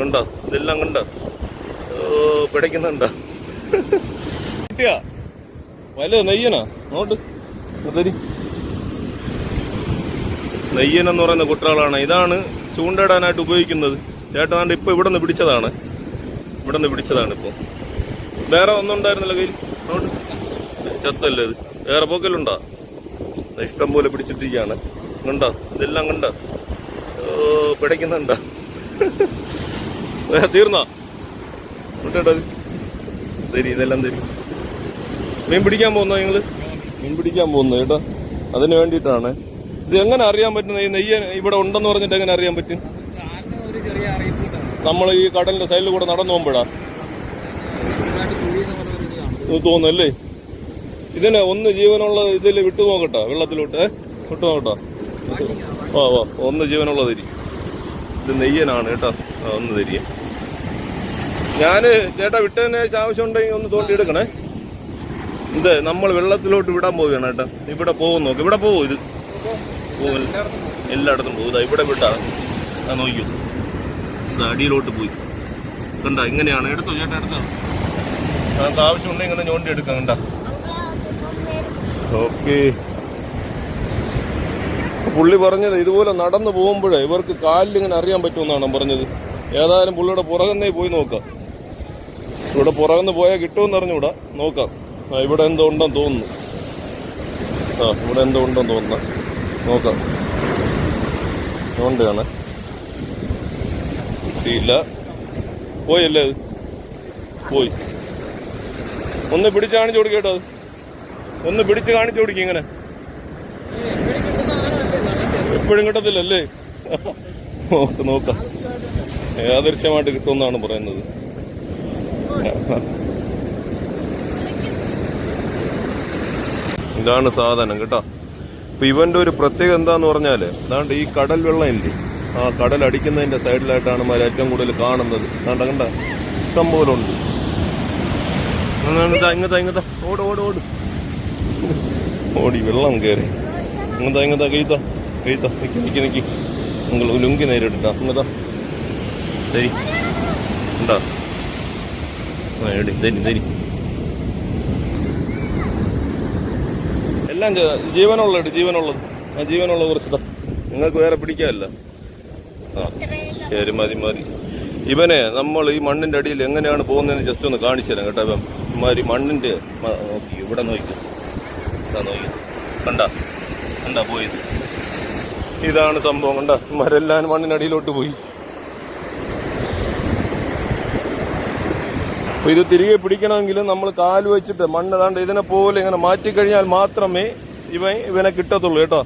കണ്ടോ ഇതെല്ലാം കണ്ടോ? പിടയ്ക്കുന്നുണ്ടോ കിട്ടിയാ? വല നെയ്യനാ? നോട്ട് തരി നെയ്യൻ എന്ന് പറയുന്ന കുട്ടികളാണ്. ഇതാണ് ചൂണ്ടയിടാനായിട്ട് ഉപയോഗിക്കുന്നത്. ചേട്ടനാണ്ട് ഇപ്പൊ ഇവിടെ നിന്ന് പിടിച്ചതാണ്. ഇവിടെ നിന്ന് പിടിച്ചതാണ് ഇപ്പൊ. വേറെ ഒന്നും ഉണ്ടായിരുന്നില്ല കയ്യിൽ. നോട്ട് ചത്തല്ലേ ഇത്? വേറെ പോക്കലുണ്ടോ? ഇഷ്ടം പോലെ പിടിച്ചിട്ടിരിക്കുകയാണ്. കണ്ടോ? ഇതെല്ലാം കണ്ടോ? പിടയ്ക്കുന്നുണ്ടോ തീർന്നോ? വിട്ടേട്ടത് തരി ഇതെല്ലാം തരി. മീൻ പിടിക്കാൻ പോകുന്നോ നിങ്ങൾ മീൻ പിടിക്കാൻ പോകുന്നു കേട്ടോ. അതിന് വേണ്ടിയിട്ടാണ്. ഇത് എങ്ങനെ അറിയാൻ പറ്റുന്നത് ഈ നെയ്യ് ഇവിടെ ഉണ്ടെന്ന് പറഞ്ഞിട്ട് എങ്ങനെ അറിയാൻ പറ്റും? നമ്മൾ ഈ കടലിന്റെ സൈഡിൽ കൂടെ നടന്നു പോകുമ്പോഴാ. തോന്നുന്നല്ലേ ഇതിന് ഒന്ന് ജീവനുള്ള ഇതിൽ വിട്ടു നോക്കട്ടോ വെള്ളത്തിലോട്ട്? വിട്ടു നോക്കട്ടോ വാ വാ ഒന്ന് ജീവനുള്ളതിരിക്കും തരി ഇത് നെയ്യനാണ് കേട്ടോ. ഒന്ന് തരിക. ഞാൻ ചേട്ടാ വിട്ടതിന് ആവശ്യം ഉണ്ടെങ്കിൽ ഒന്ന് തോണ്ടി എടുക്കണേ. ഇത് നമ്മൾ വെള്ളത്തിലോട്ട് വിടാൻ പോവുകയാണ് കേട്ടോ. ഇവിടെ പോകും നോക്ക്. ഇവിടെ പോകും ഇത്. പോകും എല്ലായിടത്തും പോകും ഇതാ ഇവിടെ വിട്ടാ. ആ നോക്കൂ ഇത് അടിയിലോട്ട് പോയി. കണ്ട? ഇങ്ങനെയാണ്. എടുത്തോ ചേട്ടാ എടുത്തോ. നമുക്ക് ആവശ്യമുണ്ടെങ്കിൽ ഇങ്ങനെ ഞോണ്ടി എടുക്കാം കണ്ട? ഓക്കെ. പുള്ളി പറഞ്ഞത് ഇതുപോലെ നടന്നു പോകുമ്പോഴേ ഇവർക്ക് കാലിൽ ഇങ്ങനെ അറിയാൻ പറ്റുമെന്നാണ് പറഞ്ഞത്. ഏതായാലും പുള്ളിയുടെ പുറകുന്നേ പോയി നോക്കാം. ഇവിടെ പുറകുന്ന് പോയാൽ കിട്ടുമെന്ന് അറിഞ്ഞൂടാ നോക്കാം. ആ ഇവിടെ എന്തോ ഉണ്ടെന്ന് തോന്നുന്നു. ആ ഇവിടെ എന്തോ ഉണ്ടെന്ന് തോന്നുന്നു. നോക്കാം. അതുകൊണ്ടാണ്. കിട്ടിയില്ല. പോയല്ലേ അത്? പോയി. ഒന്ന് പിടിച്ച് കാണിച്ചു കൊടുക്കേട്ടോ ഒന്ന് പിടിച്ച് കാണിച്ചു കൊടുക്കും ഇങ്ങനെ. എപ്പോഴും കിട്ടത്തില്ലല്ലേ? നോക്ക് നോക്കാം. യാദൃശ്യമായിട്ട് കിട്ടുമെന്നാണ് പറയുന്നത്. ഇതാണ് സാധനം കേട്ടോ. ഇപ്പൊ ഇവന്റെ ഒരു പ്രത്യേകത എന്താന്ന് പറഞ്ഞാൽ അതാണ്ട് ഈ കടൽ വെള്ളം ഇല്ലേ ആ കടൽ അടിക്കുന്നതിന്റെ സൈഡിലായിട്ടാണ് മാര് ഏറ്റവും കൂടുതൽ കാണുന്നത്. കണ്ട കണ്ട? ഇഷ്ടം പോലെ ഉണ്ട് ഓട് ഓട് ഓട്. ഓടി വെള്ളം കയറി. അങ്ങനത്തെ അങ്ങനത്തെ കയ്യത്ത നിക്കി നിക്കി നിങ്ങൾ ലുങ്കി നേരിട്ടാ ഇങ്ങനത്തെ തരി ഉണ്ടാ ആ എടി തരി തരി എല്ലാം ജീവനുള്ളത് ജീവനുള്ളത്. ആ ജീവനുള്ള കുറച്ചിതാ നിങ്ങൾക്ക് വേറെ പിടിക്കാമല്ല ആ ശരി മതി മതി. ഇവനെ നമ്മൾ ഈ മണ്ണിന്റെ അടിയിൽ എങ്ങനെയാണ് പോകുന്നതെന്ന് ജസ്റ്റ് ഒന്ന് കാണിച്ചു തരാം കേട്ടോ ഇവൻ. ഇമാതിരി മണ്ണിന്റെ നോക്കി ഇവിടെ നോക്കി. നോക്കി. കണ്ട? കണ്ട പോയത്. ഇതാണ് സംഭവം. കണ്ട? മരെല്ലാം മണ്ണിനടിയിലോട്ട് പോയി. ഇത് തിരികെ പിടിക്കണമെങ്കിൽ നമ്മൾ കാൽ വെച്ചിട്ട് മണ്ണ് താണ്ട് ഇതിനെ പോലെ ഇങ്ങനെ മാറ്റിക്കഴിഞ്ഞാൽ മാത്രമേ ഇവ ഇവനെ കിട്ടത്തുള്ളൂ കേട്ടോ.